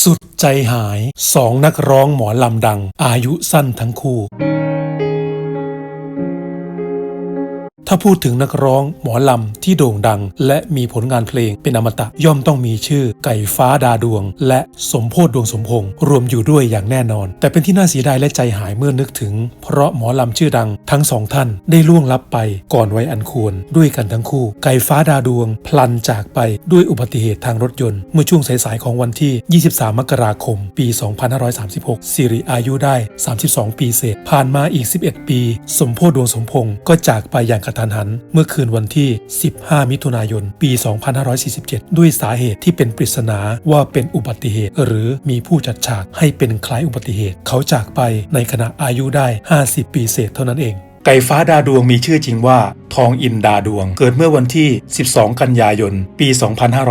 สุดใจหายสองนักร้องหมอลำดัง อายุสั้นทั้งคู่ ถ้าพูดถึงนักร้องหมอลำที่โด่งดัง และมีผลงานเพลงเป็นอมตะย่อมต้องมีชื่อไก่ฟ้าดาดวง และสมโพธดวงสมพงษ์รวมอยู่ด้วยอย่างแน่นอน แต่เป็นที่น่าเสียดายและใจหายเมื่อนึกถึง เพราะหมอลำชื่อดัง ทั้งสองท่านได้ล่วงลับไปก่อนวัยอันควร ด้วยกันทั้งคู่ ไก่ฟ้าดาดวง พลันจากไปด้วยอุบัติเหตุทางรถยนต์เมื่อช่วงสายๆของวันที่ 23 มกราคม ปี 2536สิริอายุได้ 32 ปีเศษผ่านมาอีก 11 ปี สมโพธดวงสมพงษ์ก็จากไปอย่างกระทันหัน เมื่อคืนวันที่ 15 มิถุนายน ปี 2547 ด้วยสาเหตุที่เป็นปริศนาว่าเป็นอุบัติเหตุ หรือมีผู้จัดฉากให้เป็นคล้ายอุบัติเหตุ เขาจากไปในขณะอายุได้ 50 ปีเศษเท่านั้นเองไก่ฟ้าดาดวงมีชื่อจริงว่า ทองอินดาดวง เกิดเมื่อวันที่ 12 กันยายน ปี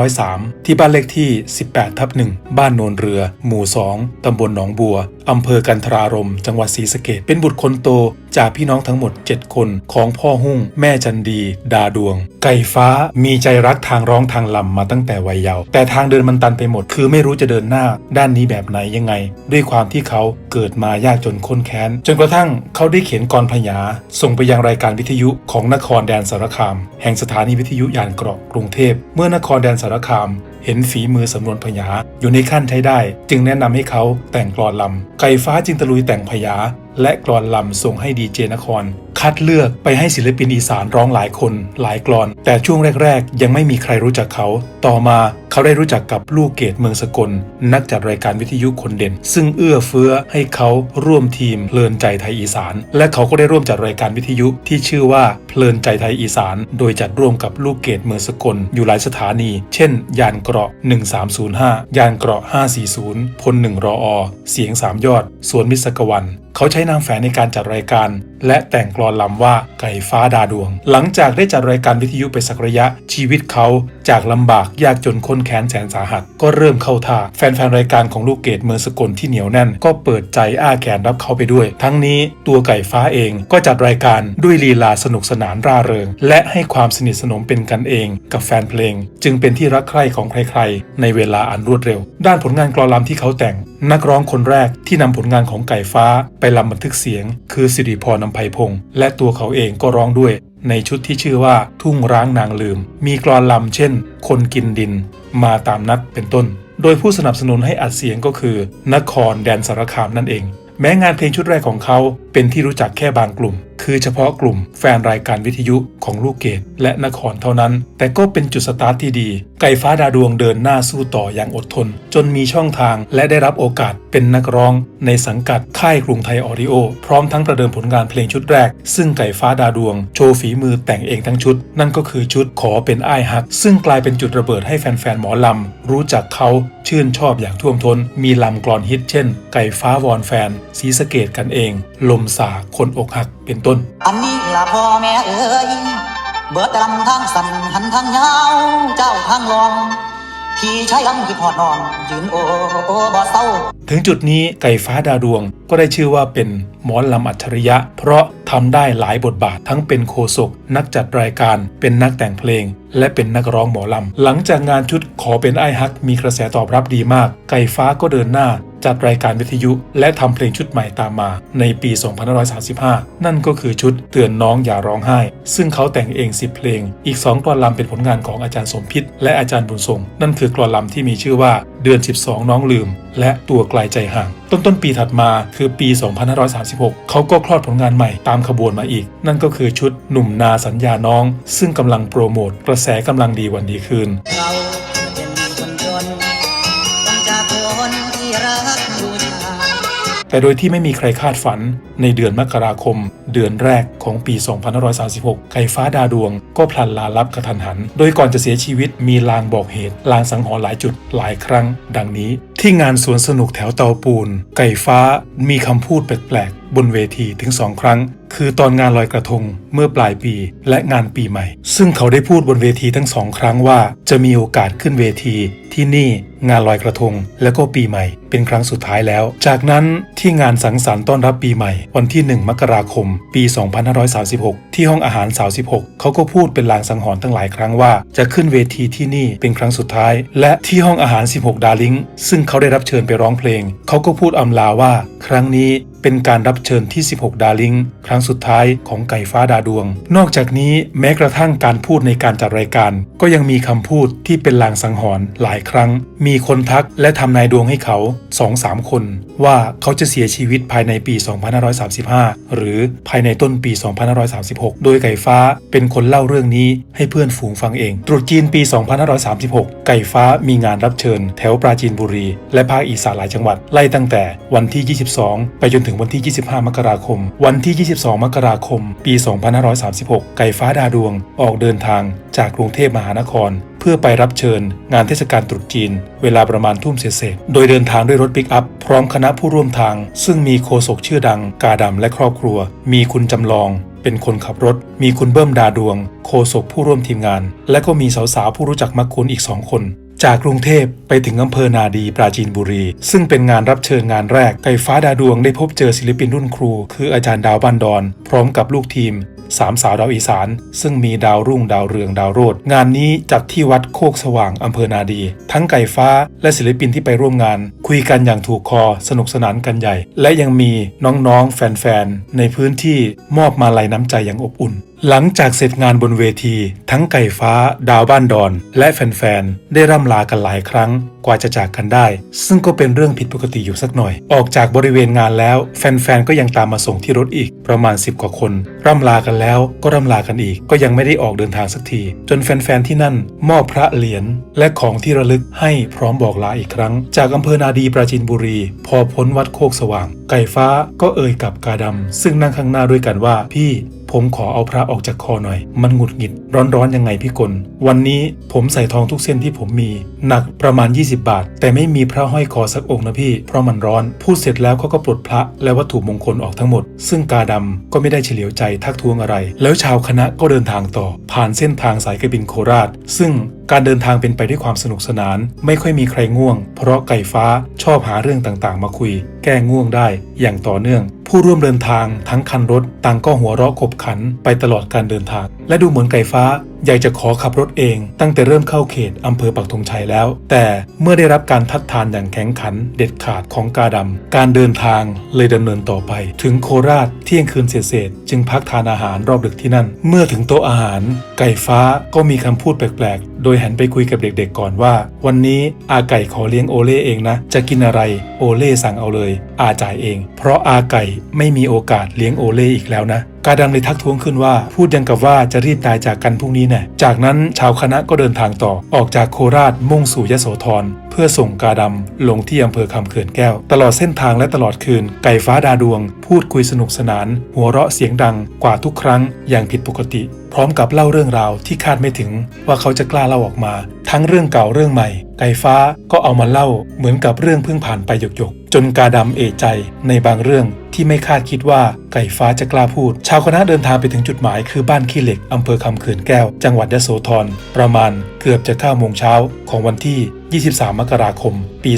2503 ที่บ้านเลขที่ 18 ทับ1บ้านโนนเรือ หมู่ 2 ตำบลหนองบัว อำเภอกันทรารม จังหวัดศรีสะเกดเป็นบุตรคนโตจากพี่น้องทั้งหมด 7 คนของพ่อหุ่ง แม่จันดี ดาดวง ไก่ฟ้ามีใจรักทางร้องทางลำมาตั้งแต่วัยเยาว์แต่ทางเดินมันตันไปหมด คือไม่รู้จะเดินหน้า ด้านนี้แบบไหนยังไง ด้วยความที่เขาเกิดมายากจนข้นแค้น จนกระทั่งเขาได้เขียนกรพญาส่งไปยังรายการวิทยุของนครแดนสารคาม แห่งสถานีวิทยุยานเกราะกรุงเทพ เมื่อนครแดนสารคาม เห็นฝีมือสำนวนพญาอยู่ในขั้นใช้ได้ จึงแนะนำให้เขาแต่งกรอนลำไก่ฟ้าจึงตะลุยแต่งพญาและกรอนลำส่งให้ดีเจนครคัดเลือกไปให้ศิลปินอีสานร้องหลายคนหลายกลอน แต่ช่วงแรก ๆ ยังไม่มีใครรู้จักเขา ต่อมาเขาได้รู้จักกับลูกเกดเมืองสกล นักจัดรายการวิทยุคนเด่น ซึ่งเอื้อเฟื้อให้เขาร่วมทีมเพลินใจไทยอีสาน และเขาก็ได้ร่วมจัดรายการวิทยุที่ชื่อว่าเพลินใจไทยอีสาน โดยจัดร่วมกับลูกเกดเมืองสกล อยู่หลายสถานี เช่น ยานเกราะ 1305 ยานเกราะ 540 พล1รออเสียงสามยอดสวนมิสกวันเขาใช้นามแฝงในการจัดรายการ และแต่งกลอนลำว่าไก่ฟ้าดาดวง หลังจากได้จัดรายการวิทยุไปสักระยะ ชีวิตเขาจากลำบากยากจนค้นแค้นแสนสาหัส ก็เริ่มเข้าท่า แฟนๆรายการของลูกเกดเมืองสกลที่เหนียวแน่น ก็เปิดใจอ้าแขนรับเขาไปด้วย ทั้งนี้ตัวไก่ฟ้าเองก็จัดรายการด้วยลีลาสนุกสนานร่าเริง และให้ความสนิทสนมเป็นกันเอง กับแฟนเพลง จึงเป็นที่รักใคร่ของใครๆ ในเวลาอันรวดเร็ว ด้านผลงานกลอนลำที่เขาแต่ง นักร้องคนแรกที่นำผลงานของไก่ฟ้าไปลำบันทึกเสียง คือสิริพรนำไพพงศ์และตัวเขาเองก็ร้องด้วย ในชุดที่ชื่อว่าทุ่งร้างนางลืม มีกรอนลำเช่น คนกินดิน มาตามนัดเป็นต้น โดยผู้สนับสนุนให้อัดเสียงก็คือ นครแดนสารคามนั่นเอง แม้งานเพลงชุดแรกของเขาเป็นที่รู้จักแค่บางกลุ่ม คือเฉพาะกลุ่มแฟนรายการวิทยุของลูกเกดและนครเท่านั้น แต่ก็เป็นจุดสตาร์ทที่ดี ไก่ฟ้าดาดวงเดินหน้าสู้ต่ออย่างอดทน จนมีช่องทางและได้รับโอกาสเป็นนักร้องในสังกัดค่ายกรุงไทยออดิโอ พร้อมทั้งประเดิมผลงานเพลงชุดแรก ซึ่งไก่ฟ้าดาดวง โชว์ฝีมือแต่งเองทั้งชุด นั่นก็คือชุดขอเป็นอ้ายฮัก ซึ่งกลายเป็นจุดระเบิดให้แฟนๆหมอลำ รู้จักเขาชื่นชอบอย่างท่วมท้น มีลำกลอนฮิตเช่น ไก่ฟ้าวอนแฟนสีสเกตกันเอง ลมสาคนอกหักเป็นต้น อันนี้ล่ะพ่อแม่เอ๋ยเบิดลำทางสันหันทางยาวเจ้าทางลองพี่ชายลำคิดหอดนอนยืนโอโอบ่เศร้าถึงจุดนี้ไก่ฟ้าดาวดวงก็ได้ชื่อว่าเป็นหมอลำอัจฉริยะ เพราะทำได้หลายบทบาททั้งเป็นโคศก นักจัดรายการ เป็นนักแต่งเพลง และเป็นนักร้องหมอลำ หลังจากงานชุดขอเป็นไอฮัก มีกระแสตอบรับดีมาก ไก่ฟ้าก็เดินหน้า จัดรายการวิทยุ และทำเพลงชุดใหม่ตามมา ในปี 2535 นั่นก็คือชุดเตือนน้องอย่าร้องไห้ ซึ่งเขาแต่งเอง 10 เพลง อีก 2กลอนลำเป็นผลงานของอาจารย์สมพิษและอาจารย์บุญทรงนั่นคือกลอนลำที่มีชื่อว่าเดือน 12 น้องลืม และตัวไกลใจห่าง ต้นต้นปีถัดมาคือปี 2536 เขาก็คลอดผลงานใหม่ตามขบวนมาอีก นั่นก็คือชุดหนุ่มนาสัญญาน้อง ซึ่งกำลังโปรโมทกระแสกำลังดีวันดีคืนเราเป็น แต่โดยที่ไม่มีใครคาดฝัน ในเดือนมกราคม เดือนแรกของปี 2536 ไก่ฟ้าดาดวงก็พลันลาลับกระทันหัน โดยก่อนจะเสียชีวิตมีลางบอกเหตุ ลางสังหรณ์หลายจุดหลายครั้ง ดังนี้ ที่งานสวนสนุกแถวเตาปูน ไก่ฟ้ามีคำพูดแปลกๆบนเวทีถึงสองครั้ง คือตอนงานลอยกระทงเมื่อปลายปีและงานปีใหม่ ซึ่งเขาได้พูดบนเวทีทั้งสองครั้งว่า จะมีโอกาสขึ้นเวที ที่นี่งานลอยกระทง และก็ปีใหม่ เป็นครั้งสุดท้ายแล้ว จากนั้นที่งานสังสรรค์ต้อนรับปีใหม่ วันที่ 1 มกราคม ปี 2536 ที่ห้องอาหาร 36 เขาก็พูดเป็นลางสังหรณ์ตั้งหลายครั้งว่า จะขึ้นเวทีที่นี่เป็นครั้งสุดท้าย และที่ห้องอาหาร 16 ดาริงซึ่งเขาได้รับเชิญไปร้องเพลง เขาก็พูดอำลาว่า ครั้งนี้ เป็นการรับเชิญที่ 16 ดาริงครั้งสุดท้ายของไก่ฟ้าดาดวง นอกจากนี้แม้กระทั่งการพูดในการจัดรายการ ก็ยังมีคำพูดที่เป็นลางสังหรณ์หลายครั้ง มีคนทักและทำนายดวงให้เขา2-3คน ว่าเขาจะเสียชีวิตภายในปี 2535 หรือภายในต้นปี 2536 โดยไก่ฟ้าเป็นคนเล่าเรื่องนี้ให้เพื่อนฝูงฟังเอง ตรุษจีนปี 2536 ไก่ฟ้ามีงานรับเชิญ แถวปราจีนบุรี และภาคอีสานหลายจังหวัด ไล่ตั้งแต่วันที่ 22 ไปจนถึงวันที่ 25 มกราคม วันที่ 22 มกราคม ปี 2536 ไก่ฟ้าดาดวงออกเดินทางจากกรุงเทพมหานคร เพื่อไปรับเชิญ งานเทศกาลตรุษจีน เวลาประมาณทุ่มเศษโดยเดินทางด้วยรถปิกอัพ พร้อมคณะผู้ร่วมทาง ซึ่งมีโคศกชื่อดัง กาดำและครอบครัว มีคุณจำลองเป็นคนขับรถ มีคุณเบิ้มดาดวง โคศกผู้ร่วมทีมงาน และก็มีสาวๆผู้รู้จักมักคุ้นอีกสองคน จากกรุงเทพไปถึงอำเภอนาดีปราจีนบุรี ซึ่งเป็นงานรับเชิญงานแรก ไก่ฟ้าดาดวงได้พบเจอศิลปินรุ่นครู คืออาจารย์ดาวบ้านดอน พร้อมกับลูกทีมสามสาวดาวอีสาน ซึ่งมีดาวรุ่งดาวเรืองดาวโรดงานนี้จัดที่วัดโคกสว่างอำเภอนาดี ทั้งไก่ฟ้าและศิลปินที่ไปร่วมงาน คุยกันอย่างถูกคอสนุกสนานกันใหญ่ และยังมีน้องๆ แฟนๆ ในพื้นที่มอบมาลัยน้ำใจอย่างอบอุ่น หลังจากเสร็จงานบนเวที ทั้งไก่ฟ้า ดาวบ้านดอน และแฟนๆ ได้ร่ำลากันหลายครั้งกว่าจะจากกันได้ ซึ่งก็เป็นเรื่องผิดปกติอยู่สักหน่อย ออกจากบริเวณงานแล้ว แฟนๆ ก็ยังตามมาส่งที่รถอีก ประมาณ 10 กว่าคน ร่ำลากันแล้วก็ร่ำลากันอีก ก็ยังไม่ได้ออกเดินทางสักที จนแฟนๆ ที่นั่น มอบพระเหรียญและของที่ระลึกให้พร้อมบอกลาอีกครั้ง จากอำเภอนาดีปราจีนบุรี พอพ้นวัดโคกสว่าง ไก่ฟ้าก็เอ่ยกับกาดำซึ่งนั่งข้างหน้าด้วยกันว่าพี่ ผมขอเอาพระออกจากคอหน่อย มันหงุดหงิด ร้อนๆยังไงพี่กลวันนี้ผมใส่ทองทุกเส้นที่ผมมี หนักประมาณ 20 บาท แต่ไม่มีพระห้อยคอสักองค์นะพี่ เพราะมันร้อน พูดเสร็จแล้วเขาก็ปลดพระและวัตถุมงคลออกทั้งหมด ซึ่งกาดำก็ไม่ได้เฉลียวใจทักท้วงอะไร แล้วชาวคณะก็เดินทางต่อ ผ่านเส้นทางสายกระบินโคราช ซึ่ง การเดินทางเป็นไปด้วยความสนุกสนาน ไม่ค่อยมีใครง่วง เพราะไก่ฟ้าชอบหาเรื่องต่างๆ มาคุย แก้ง่วงได้ อย่างต่อเนื่อง ผู้ร่วมเดินทางทั้งคันรถต่างก็หัวเราะขบขันไปตลอดการเดินทาง และดูเหมือนไก่ฟ้า อยากจะขอขับรถเอง ตั้งแต่เริ่มเข้าเขตอำเภอปักธงชัยแล้ว แต่เมื่อได้รับการทัดทานอย่างแข็งขันเด็ดขาดของกาดำการเดินทางเลยดำเนินต่อไป ถึงโคราชเที่ยงคืนเศษจึงพักทานอาหารรอบดึกที่นั่น เมื่อถึงโต๊ะอาหาร ไก่ฟ้าก็มีคำพูดแปลกๆ โดยหันไปคุยกับเด็กๆก่อนว่า วันนี้อาไก่ขอเลี้ยงโอเล่เองนะ จะกินอะไรโอเล่สั่งเอาเลย อาจ่ายเอง เพราะอาไก่ไม่มีโอกาสเลี้ยงโอเล่อีกแล้วนะ กาดังเลยทักท้วงขึ้นว่า พูดยังกับว่าจะรีบตายจากกันพรุ่งนี้แน่จากนั้นชาวคณะก็เดินทางต่อออกจากโคราชมุ่งสู่ยโสธรเพื่อส่งกาดำลงที่อำเภอคำเขื่อนแก้ว ตลอดเส้นทางและตลอดคืน ไก่ฟ้าดาดวง พูดคุยสนุกสนาน หัวเราะเสียงดังกว่าทุกครั้งอย่างผิดปกติ พร้อมกับเล่าเรื่องราวที่คาดไม่ถึงว่าเขาจะกล้าเล่าออกมา ทั้งเรื่องเก่าเรื่องใหม่ ไก่ฟ้าก็เอามาเล่าเหมือนกับเรื่องเพิ่งผ่านไปหยกๆ จนกาดำเอะใจในบางเรื่องที่ไม่คาดคิดว่าไก่ฟ้าจะกล้าพูด ชาวคณะเดินทางไปถึงจุดหมายคือบ้านขี้เหล็กอำเภอคำเขื่อนแก้ว จังหวัดยโสธรประมาณเกือบจะ9โมงเช้าของวันที่ 23 มกราคม ปี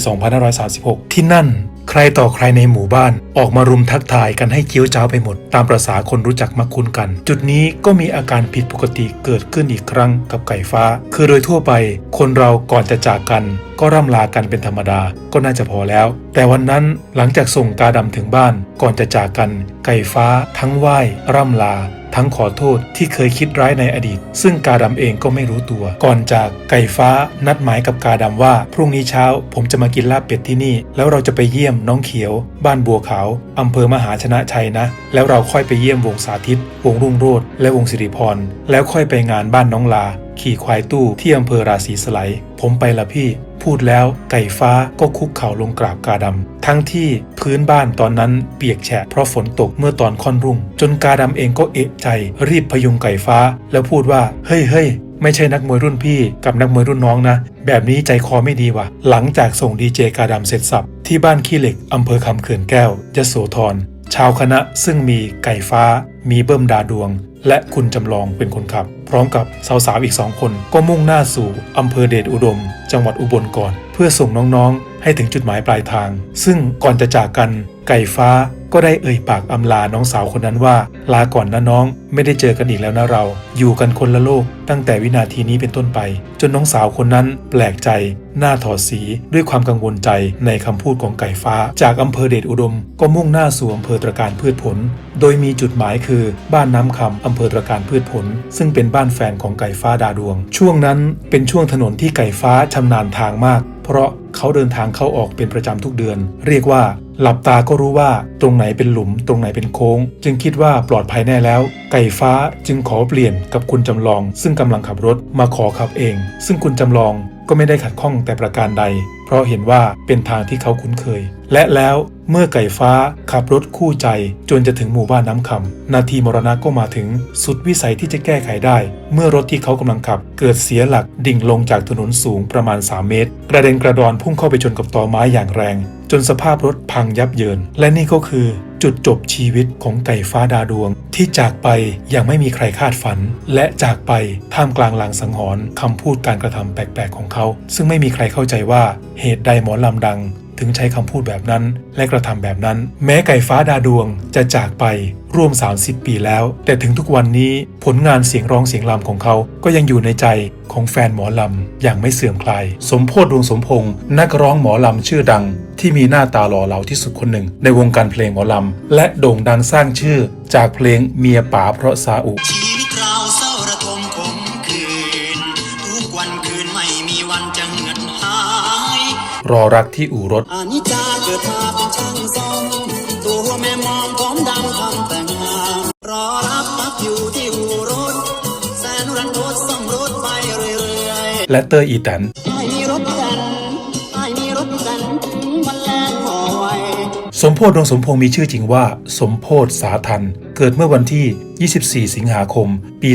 2536 ที่นั่น ใครต่อใครในหมู่บ้านออกมารุมทักทายกันให้เกี้ยวจ้าวไปหมด ตามประษาคนรู้จักมักคุ้นกัน จุดนี้ก็มีอาการผิดปกติเกิดขึ้นอีกครั้งกับไก่ฟ้า คือโดยทั่วไป คนเราก่อนจะจากกัน ก็ร่ำลากันเป็นธรรมดาก็น่าจะพอแล้ว แต่วันนั้นหลังจากส่งกาดำถึงบ้าน ก่อนจะจากกัน ไก่ฟ้า ทั้งไหว้ร่ำลา ทั้งขอโทษที่เคยคิดร้ายในอดีต ซึ่งกาดำเองก็ไม่รู้ตัว ก่อนจากไก่ฟ้านัดหมายกับกาดำว่า พรุ่งนี้เช้าผมจะมากินลาบเป็ดที่นี่ แล้วเราจะไปเยี่ยมน้องเขียว บ้านบัวขาวอำเภอมหาชนะชัยนะ แล้วเราค่อยไปเยี่ยมวงสาธิต วงรุ่งโรจน์และวงสิริพรแล้วค่อยไปงานบ้านน้องลา ขี่ควายตู้ที่อำเภอราศีสไลผมไปละพี่ พูดแล้วไก่ฟ้าก็คุกเข่าลงกราบกาดำ ทั้งที่พื้นบ้านตอนนั้นเปียกแฉะเพราะฝนตกเมื่อตอนค่อนรุ่ง จนกาดำเองก็เอะใจ รีบพยุงไก่ฟ้า แล้วพูดว่า เฮ้ยเฮ้ยไม่ใช่นักมวยรุ่นพี่กับนักมวยรุ่นน้องนะ แบบนี้ใจคอไม่ดีว่ะ หลังจากส่งดีเจกาดำเสร็จสับ ที่บ้านขี้เหล็กอำเภอคำเขื่อนแก้วยโสธรชาวคณะซึ่งมีไก่ฟ้า มีเบิ้มดาดวง และคุณจำลองเป็นคนขับ พร้อมกับสาวๆอีกสองคนก็มุ่งหน้าสู่อำเภอเดชอุดม จังหวัดอุบลก่อน เพื่อส่งน้องๆ ให้ถึงจุดหมายปลายทาง ซึ่งก่อนจะจากกัน ไก่ฟ้าก็ได้เอ่ยปากอำลาน้องสาวคนนั้นว่า ลาก่อนนะน้อง ไม่ได้เจอกันอีกแล้วนะเรา อยู่กันคนละโลก ตั้งแต่วินาทีนี้เป็นต้นไป จนน้องสาวคนนั้นแปลกใจ หน้าถอดสีด้วยความกังวลใจในคำพูดของไก่ฟ้า จากอำเภอเดชอุดม ก็มุ่งหน้าสู่อำเภอตระการพืชผล โดยมีจุดหมายคือบ้านน้ำคำอำเภอตระการพืชผล ซึ่งเป็นบ้านแฟนของไก่ฟ้าดาดวง ช่วงนั้นเป็นช่วงถนนที่ไก่ฟ้าชำนาญทางมาก เพราะเขาเดินทางเข้าออกเป็นประจำทุกเดือน เรียกว่า หลับตาก็รู้ว่าตรงไหนเป็นหลุมตรงไหนเป็นโค้ง จึงคิดว่าปลอดภัยแน่แล้ว ไก่ฟ้าจึงขอเปลี่ยนกับคุณจำลอง ซึ่งกำลังขับรถมาขอขับเอง ซึ่งคุณจำลองก็ไม่ได้ขัดข้องแต่ประการใด เพราะเห็นว่าเป็นทางที่เขาคุ้นเคย และแล้ว เมื่อไก่ฟ้าขับรถคู่ใจจนจะถึงหมู่บ้านน้ำคำนาทีมรณะก็มาถึง สุดวิสัยที่จะแก้ไขได้ เมื่อรถที่เขากำลังขับ เกิดเสียหลักดิ่งลงจากถนนสูงประมาณ 3 เมตร กระเด็นกระดอนพุ่งเข้าไปชนกับตอไม้อย่างแรง จนสภาพรถพังยับเยิน และนี่ก็คือจุดจบชีวิตของไก่ฟ้าดาดวง ที่จากไปอย่างไม่มีใครคาดฝัน และจากไปท่ามกลางลางสังหรณ์คำพูดการกระทำแปลกๆของเขา ซึ่งไม่มีใครเข้าใจว่าเหตุใดหมอลำดัง ถึงใช้คำพูดแบบนั้น และกระทำแบบนั้น แม้ไก่ฟ้าดาดวงจะจากไปร่วม 30 ปีแล้ว แต่ถึงทุกวันนี้ผลงานเสียงร้องเสียงลำของเขาก็ยังอยู่ในใจของแฟนหมอลำ อย่างไม่เสื่อมคลาย สมโพธดวงสมพงษ์นักร้องหมอลำชื่อดัง ที่มีหน้าตาหล่อเหลาที่สุดคนหนึ่ง ในวงการเพลงหมอลำ และโด่งดังสร้างชื่อจากเพลงเมียป๋าเพราะซาอุ รอรักที่อู่รถ อานิจจาเกิดมาเป็นช่างทรงตัวแม่มองผมดำคำแต่งงานรอรับพักอยู่ที่อู่รถ แสนรันทดส่งรถไปเรื่อยๆ และเตอร์อีแตน สมโพธดวงสมพงษ์มีชื่อจริงว่า สมโพธสาทัน เกิดเมื่อวันที่ 24 สิงหาคม ปี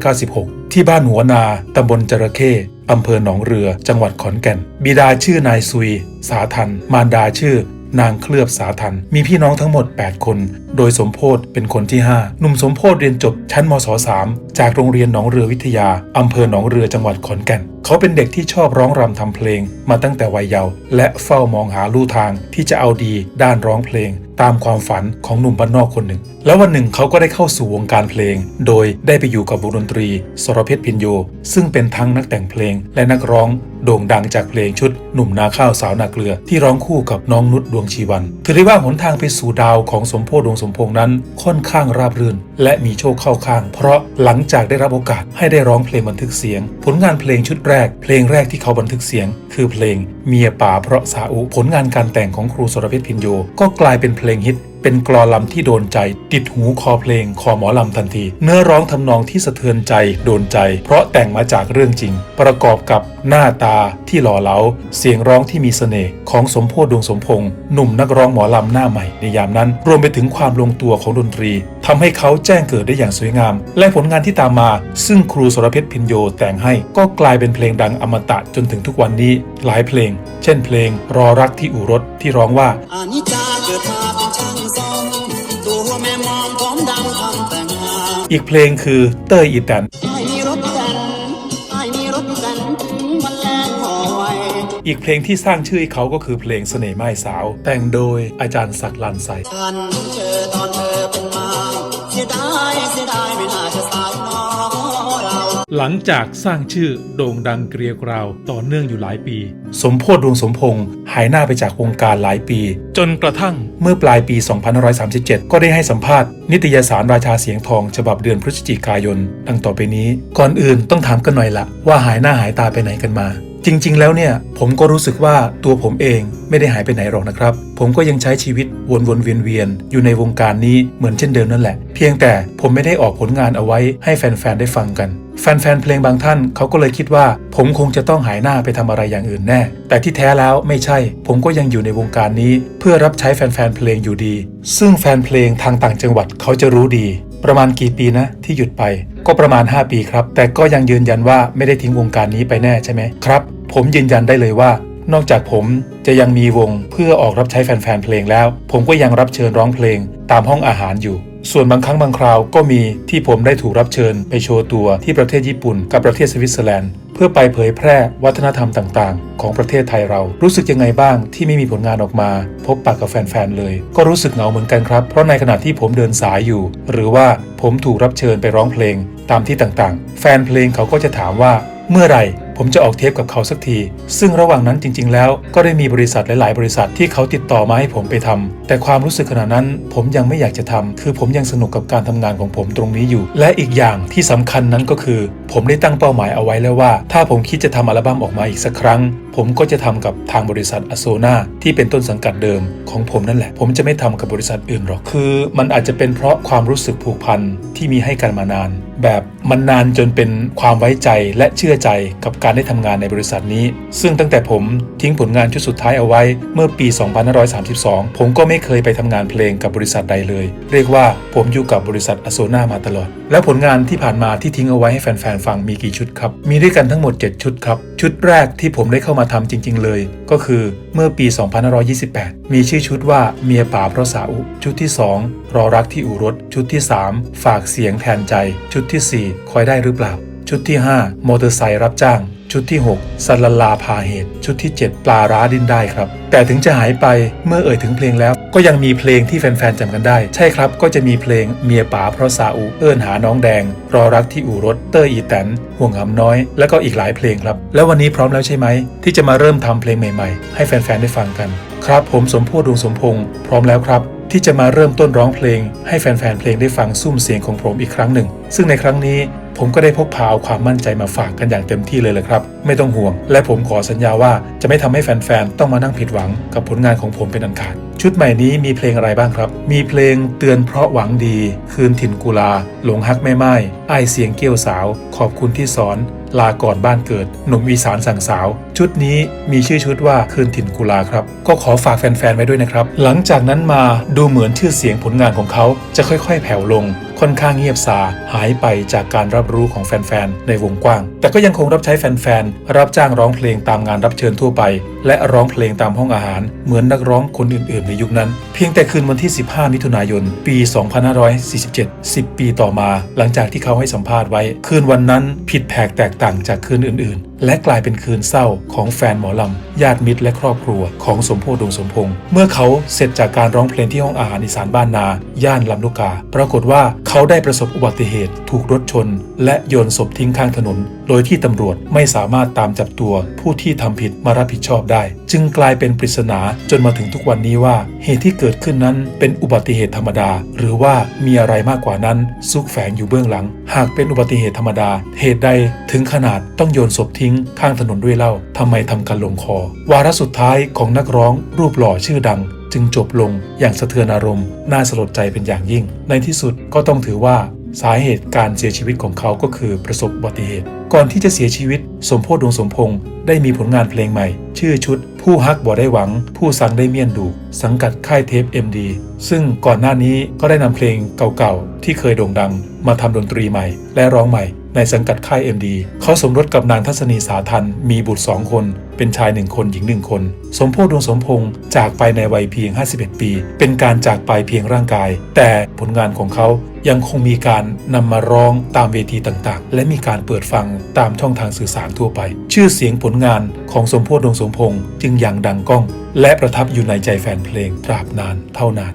2496 ที่บ้านหัวนา ตำบลจระเข้อำเภอหนองเรือ จังหวัดขอนแก่น บิดาชื่อนายซุย สาทัน มารดาชื่อนางเคลือบสาทัน มีพี่น้องทั้งหมด 8 คน โดยสมโพธเป็นคนที่ 5 หนุ่มสมโพธเรียนจบชั้นมศ 3จากโรงเรียนหนองเรือวิทยา อำเภอหนองเรือจังหวัดขอนแก่น เขาเป็นเด็กที่ชอบร้องรำทำเพลง มาตั้งแต่วัยเยาว์และเฝ้ามองหาลู่ทางที่จะเอาดีด้านร้องเพลง ตามความฝันของหนุ่มบ้านนอกคนหนึ่ง แล้ววันหนึ่งเขาก็ได้เข้าสู่วงการเพลง โดยได้ไปอยู่กับวงดนตรี สรเพชรพินโย ซึ่งเป็นทั้งนักแต่งเพลงและนักร้อง โด่งดังจากเพลงชุด หนุ่มนาข้าวสาวนาเกลือ ที่ร้องคู่กับน้องนุชดวงชีวันถือได้ว่าหนทางไปสู่ดาวของสมโพธิดวงสมพงษ์นั้นค่อนข้างราบรื่น และมีโชคเข้าข้าง เพราะหลังงจากได้รับโอกาสให้ได้ร้องเพลงบันทึกเสียง ผลงานเพลงชุดแรก เพลงแรกที่เขาบันทึกเสียง คือเพลงเมียป่าเพราะสาอุผลงานการแต่งของครูสรเพชรพินโย ก็กลายเป็นเพลงฮิต เป็นกลอลำที่โดนใจ ติดหูคอเพลงคอหมอลำทันที เนื้อร้องทำนองที่สะเทือนใจโดนใจ เพราะแต่งมาจากเรื่องจริง ประกอบกับหน้าตาที่หล่อเหลา เสียงร้องที่มีเสน่ห์ของสมโพธดวงสมพงษ์หนุ่มนักร้องหมอลำหน้าใหม่ในยามนั้น รวมไปถึงความลงตัวของดนตรีทำให้เขาแจ้งเกิดได้อย่างสวยงาม และผลงานที่ตามมา ซึ่งครูสรเพชรพินโยแต่งให้ก็กลายเป็นเพลงดังอมตะจนถึงทุกวันนี้ หลายเพลง เช่นเพลงรอรักที่อู่รถที่ร้องว่าอานิจจาเกิดมา อีกเพลงคือเตอร์อีแตนไอ้มีรถกันไอ้มีรถกันมันแลนหอไว้อีกเพลงที่สร้างชื่อให้เขาก็คือเพลงเสน่ห์ไม้สาว แต่งโดยอาจารย์ศักดิ์ลานใส หลังจากสร้างชื่อโด่งดังเกลียวกราวต่อเนื่องอยู่หลายปี สมโพธดวงสมพงษ์หายหน้าไปจากวงการหลายปี จนกระทั่งเมื่อปลายปี 2537 ก็ได้ให้สัมภาษณ์ นิตยสารราชาเสียงทองฉบับเดือนพฤศจิกายน ดังต่อไปนี้ ก่อนอื่นต้องถามกันหน่อยละว่าหายหน้าหายตาไปไหนกันมา จริง ๆ แล้วเนี่ยผมก็รู้สึกว่าตัวผมเองไม่ได้หายไปไหนหรอกนะครับ ผมก็ยังใช้ชีวิตวนๆเวียนๆอยู่ในวงการนี้เหมือนเช่นเดิมนั่นแหละ เพียงแต่ผมไม่ได้ออกผลงานเอาไว้ให้แฟนๆได้ฟังกัน แฟนๆเพลงบางท่านเขาก็เลยคิดว่า ผมคงจะต้องหายหน้าไปทำอะไรอย่างอื่นแน่ แต่ที่แท้แล้วไม่ใช่ ผมก็ยังอยู่ในวงการนี้ เพื่อรับใช้แฟนๆเพลงอยู่ดี ซึ่งแฟนเพลงทางต่างจังหวัดเขาจะรู้ดี ประมาณกี่ปีนะที่หยุดไป ก็ประมาณ 5 ปีครับ แต่ก็ยังยืนยันว่าไม่ได้ทิ้งวงการนี้ไปแน่ใช่ไหมครับ ผมยืนยันได้เลยว่า นอกจากผมจะยังมีวงเพื่อออกรับใช้แฟนๆเพลงแล้ว ผมก็ยังรับเชิญร้องเพลง ตามห้องอาหารอยู่ ส่วนบางครั้งบางคราวก็มีที่ผมได้ถูกรับเชิญไปโชว์ตัวที่ประเทศญี่ปุ่นกับประเทศสวิตเซอร์แลนด์ เพื่อไปเผยแพร่วัฒนธรรมต่างๆ ของประเทศไทยเรา รู้สึกยังไงบ้างที่ไม่มีผลงานออกมา พบปะกับแฟนๆเลย ก็รู้สึกเหงาเหมือนกันครับ เพราะในขณะที่ผมเดินสายอยู่ หรือว่าผมถูกรับเชิญไปร้องเพลง ตามที่ต่างๆ แฟนเพลงเขาก็จะถามว่าเมื่อไหร่ผมจะออกเทปกับเขาสักที ซึ่งระหว่างนั้นจริง ๆ แล้วก็ได้มีบริษัทหลาย ๆ บริษัทที่เขาติดต่อมาให้ผมไปทำ แต่ความรู้สึกขณะนั้น ผมยังไม่อยากจะทำคือผมยังสนุกกับการทำงานของผมตรงนี้อยู่ และอีกอย่างที่สำคัญนั้นก็คือ ผมได้ตั้งเป้าหมายเอาไว้แล้วว่า ถ้าผมคิดจะทำอัลบั้มออกมาอีกสักครั้ง ผมก็จะทำกับทางบริษัทอโซนาที่เป็นต้นสังกัดเดิมของผมนั่นแหละ ผมจะไม่ทำกับบริษัทอื่นหรอก คือมันอาจจะเป็นเพราะความรู้สึกผูกพันที่มีให้กันมานาน แบบมันนานจนเป็นความไว้ใจและเชื่อใจกับการได้ทำงานในบริษัทนี้ ซึ่งตั้งแต่ผมทิ้งผลงานชุดสุดท้ายเอาไว้เมื่อปี 2532 ผมก็ไม่เคยไปทำงานเพลงกับบริษัทใดเลย เรียกว่าผมอยู่กับบริษัทอโซนามาตลอด แล้วผลงานที่ผ่านมาที่ทิ้งเอาไว้ให้แฟนๆฟังมีกี่ชุดครับ มีด้วยกันทั้งหมด 7 ชุดครับ ชุดแรกที่ผมได้เข้ามาทำจริง ๆ เลย ก็คือเมื่อปี 2528 มีชื่อชุดว่าเมียป่าเพราะสาอุชุดที่ 2 รอรักที่อู่รถ ชุดที่ 3 ฝากเสียงแทนใจ ชุดทีสี่4 คอยได้หรือเปล่า ชุดที่ 5 มอเตอร์ไซค์รับจ้างชุดที่ 6 สัลลลาพาเหตุ ชุดที่ 7 ปลาร้าดิ้นได้ครับ แต่ถึงจะหายไปเมื่อเอ่ยถึงเพลงแล้ว ก็ยังมีเพลงที่แฟนๆจำกันได้ ใช่ครับ ก็จะมีเพลงเมียป๋าเพราะซาอุเอิ้นหาน้องแดง รอรักที่อู่รถเตอร์อีแตนห่วงหำน้อย แล้วก็อีกหลายเพลงครับ แล้ววันนี้พร้อมแล้วใช่ไหม ที่จะมาเริ่มทำเพลงใหม่ๆ ให้แฟนๆได้ฟังกัน ครับผมสมพธิ์ดวงสมพงษ์พร้อมแล้วครับที่จะมาเริ่มต้นร้องเพลง ให้แฟนๆเพลงได้ฟังซุ้มเสียงของผมอีกครั้งหนึ่ง ซึ่งในครั้งนี้ ผมก็ได้พกพาเอาความมั่นใจมาฝากกันอย่างเต็มที่เลยเลยครับ ไม่ต้องห่วง และผมขอสัญญาว่าจะไม่ทำให้แฟนๆ ต้องมานั่งผิดหวังกับผลงานของผมเป็นอันขาด ชุดใหม่นี้มีเพลงอะไรบ้างครับ มีเพลงเตือนเพราะหวังดี คืนถิ่นกุลา หลงฮักแม่ไม้ไอายเสียงเกี้ยวสาว ขอบคุณที่สอน ลาก่อนบ้านเกิด หนุ่มอีสานสั่งสาว ชุดนี้มีชื่อชุดว่าคืนถิ่นกุลาครับ ก็ขอฝากแฟนๆ ไว้ด้วยนะครับ หลังจากนั้นมาดูเหมือนชื่อเสียงผลงานของเขาจะค่อย ๆ แผ่วลง ค่อนข้างเงียบซาหายไปจากการรับรู้ของแฟนๆ ในวงกว้าง แต่ก็ยังคงรับใช้แฟนๆ รับจ้างร้องเพลงตามงานรับเชิญทั่วไป และร้องเพลงตามห้องอาหาร เหมือนนักร้องคนอื่นๆ ในยุคนั้น เพียงแต่คืนวันที่ 15 มิถุนายน ปี 2547 10 ปีต่อมา หลังจากที่เขาให้สัมภาษณ์ไว้ คืนวันนั้นผิดแผกแตกต่างจากคืนอื่นๆ และกลายเป็นคืนเศร้าของแฟนหมอลำ ญาติมิตรและครอบครัวของสมโพธิ์ดวงสมพงษ์เมื่อเขาเสร็จจากการร้องเพลงที่ห้องอาหารอีสานบ้านนา ย่านลำลูกกา ปรากฏว่าเขาได้ประสบอุบัติเหตุ ถูกรถชน และโยนศพทิ้งข้างถนน โดยที่ตำรวจไม่สามารถตามจับตัวผู้ที่ทำผิดมารับผิดชอบได้ จึงกลายเป็นปริศนาจนมาถึงทุกวันนี้ว่าเหตุที่เกิดขึ้นนั้นเป็นอุบัติเหตุธรรมดา หรือว่ามีอะไรมากกว่านั้นซุกแฝงอยู่เบื้องหลัง หากเป็นอุบัติเหตุธรรมดา เหตุใดถึงขนาดต้องโยนศพทิ้งข้างถนนด้วยเล่าทำไมทำกันลงคอ วาระสุดท้ายของนักร้องรูปหล่อชื่อดัง จึงจบลงอย่างสะเทือนอารมณ์ น่าสลดใจเป็นอย่างยิ่ง ในที่สุดก็ต้องถือว่าสาเหตุการเสียชีวิตของเขาก็คือประสบอุบัติเหตุ ก่อนที่จะเสียชีวิต สมโพธิดวงสมพงษ์ได้มีผลงานเพลงใหม่ ชื่อชุด ผู้ฮักบ่ได้หวัง ผู้สังได้เมียนดู สังกัดค่ายเทป MD ซึ่งก่อนหน้านี้ก็ได้นำเพลงเก่าๆ ที่เคยโด่งดัง มาทำดนตรีใหม่ และร้องใหม่ ในสังกัดค่าย MD เขาสมรสกับนางทัศนีสาทันมีบุตรสองคน เป็นชายหนึ่งคนหญิงหนึ่งคน สมโพธิ์ดวงสมพงษ์จากไปในวัยเพียง 51 ปี เป็นการจากไปเพียงร่างกาย แต่ผลงานของเขายังคงมีการนำมาร้องตามเวทีต่างๆ และมีการเปิดฟังตามช่องทางสื่อสารทั่วไป ชื่อเสียงผลงานของสมโพธิ์ดวงสมพงษ์จึงยังดังก้อง และประทับอยู่ในใจแฟนเพลงตราบนานเท่านาน